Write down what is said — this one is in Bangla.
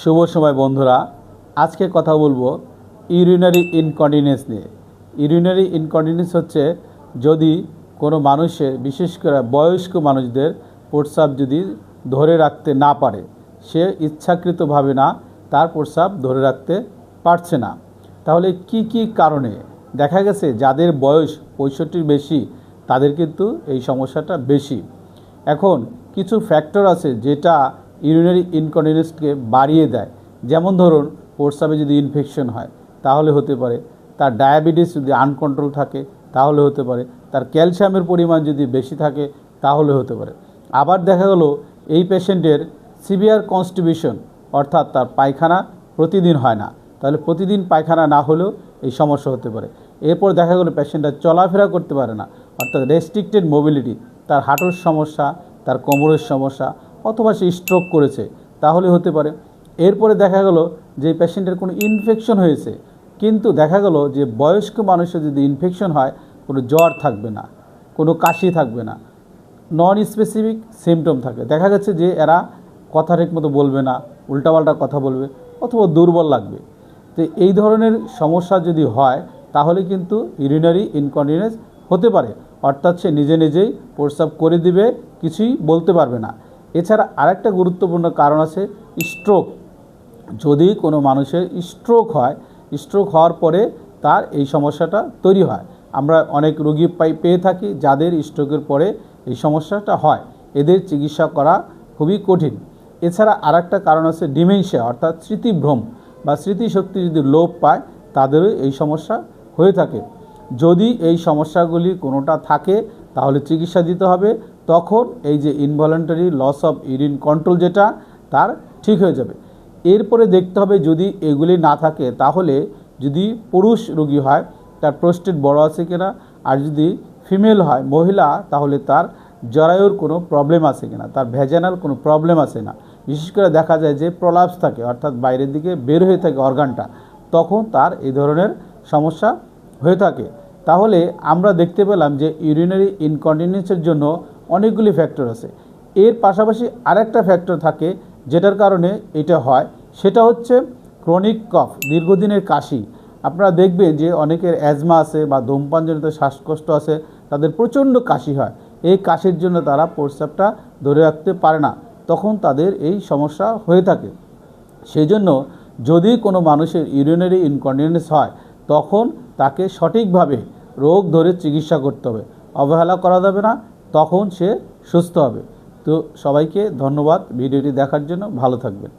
শুভ সময় বন্ধুরা। আজকে কথা বলব ইউরিনারি ইনকন্টিনেন্স নিয়ে। ইউরিনারি ইনকন্টিনেন্স হচ্ছে যদি কোনো মানুষের বিশেষ করে বয়স্ক মানুষদের প্রস্রাব যদি ধরে রাখতে না পারে, সে ইচ্ছাকৃতভাবে না, তার প্রস্রাব ধরে রাখতে পারছে না। তাহলে কি কি কারণে? দেখা গেছে যাদের বয়স পঁয়ষট্টির বেশি, তাদের কিন্তু এই সমস্যাটা বেশি। এখন কিছু ফ্যাক্টর আছে যেটা ইউরিনারি ইনকন্টিনেন্সকে বাড়িয়ে দেয়। যেমন ধরুন প্রস্রাবে যদি ইনফেকশন হয়, তাহলে হতে পারে তার ডায়াবেটিস যদি আনকন্ট্রোল থাকে, তাহলে হতে পারে। তার ক্যালসিয়ামের পরিমাণ যদি বেশি থাকে, তাহলে হতে পারে। আবার দেখা গেলো, এই পেশেন্টের সিভিয়ার কনস্টিবিউশন অর্থাৎ তার পায়খানা প্রতিদিন হয় না। তাহলে প্রতিদিন পায়খানা না হলেও এই সমস্যা হতে পারে। এরপর দেখা গেলো, পেশেন্টটা চলাফেরা করতে পারে না। অর্থাৎ রেস্ট্রিক্টেড মোবিলিটি তার হাঁটুর সমস্যা, তার কোমরের সমস্যা অথবা সে স্ট্রোক করেছে, তাহলে হতে পারে। এরপরে দেখা গেল যে পেশেন্টের কোনো ইনফেকশন হয়েছে, কিন্তু দেখা গেলো যে বয়স্ক মানুষের যদি ইনফেকশন হয়, কোনো জ্বর থাকবে না, কোনো কাশি থাকবে না নন স্পেসিফিক সিমটম থাকে। দেখা যাচ্ছে যে এরা কথা ঠিকমতো বলবে না, উল্টাপাল্টা কথা বলবে, অথবা দুর্বল লাগবে। তো এই ধরনের সমস্যা যদি হয়, তাহলে কিন্তু ইউরিনারি ইনকন্টিনেন্স হতে পারে। অর্থাৎ সে নিজে নিজেই প্রস্রাব করে দিবে, কিছুই বলতে পারবে না। এছাড়া আরেকটা গুরুত্বপূর্ণ কারণ আছে স্ট্রোক যদি কোনো মানুষের স্ট্রোক হয় স্ট্রোক হওয়ার পরে তার এই সমস্যাটা তৈরি হয়। আমরা অনেক রোগী পাই, পেয়ে থাকি যাদের স্ট্রোকের পরে এই সমস্যাটা হয়। এদের চিকিৎসা করা খুবই কঠিন। এছাড়া আরেকটা কারণ আছে ডিমেনশিয়া, অর্থাৎ স্মৃতিভ্রম বা স্মৃতিশক্তি যদি লোপ পায়, তাদেরও এই সমস্যা হয়ে থাকে। যদি এই সমস্যাগুলি কোনোটা থাকে তাহলে চিকিৎসা দিতে হবে। তখন এই যে involuntary loss of urine control যেটা, তার ঠিক হয়ে যাবে। এরপরে দেখতে হবে যদি এগুলি না থাকে, তাহলে যদি পুরুষ রোগী হয়, তার প্রোস্টেট বড় আছে কিনা, আর যদি ফিমেল হয়, মহিলা, তাহলে তার জরায়ুর কোনো প্রবলেম আছে কিনা, তার ভেজানাল কোনো প্রবলেম আছে না। বিশেষ করে দেখা যায় যে প্রলাপস থাকে, অর্থাৎ বাইরের দিকে বের হয়ে থাকে অর্গানটা তখন তার এই ধরনের সমস্যা হয়ে থাকে। তাহলে আমরা দেখতে পেলাম যে ইউরিনারি ইনকন্টিনেন্সের জন্য অনেকগুলি ফ্যাক্টর আছে। এর পাশাপাশি আরেকটা ফ্যাক্টর থাকে যেটার কারণে এটা হয়, সেটা হচ্ছে ক্রনিক কফ দীর্ঘদিনের কাশি। আপনারা দেখবেন যে অনেকের অ্যাজমা আছে বা ধূমপানজনিত শ্বাসকষ্ট আছে, তাদের প্রচণ্ড কাশি হয়। এই কাশির জন্য তারা প্রস্রাবটা ধরে রাখতে পারে না। তখন তাদের এই সমস্যা হয়ে থাকে। সেই জন্য যদি কোনো মানুষের ইউরিনারি ইনকন্টিনেন্স হয়, তখন তাকে সঠিকভাবে রোগ ধরে চিকিৎসা করতে হবে। অবহেলা করা যাবে না, তখন সে সুস্থ হবে। তো সবাইকে ধন্যবাদ ভিডিওটি দেখার জন্য। ভালো থাকবেন।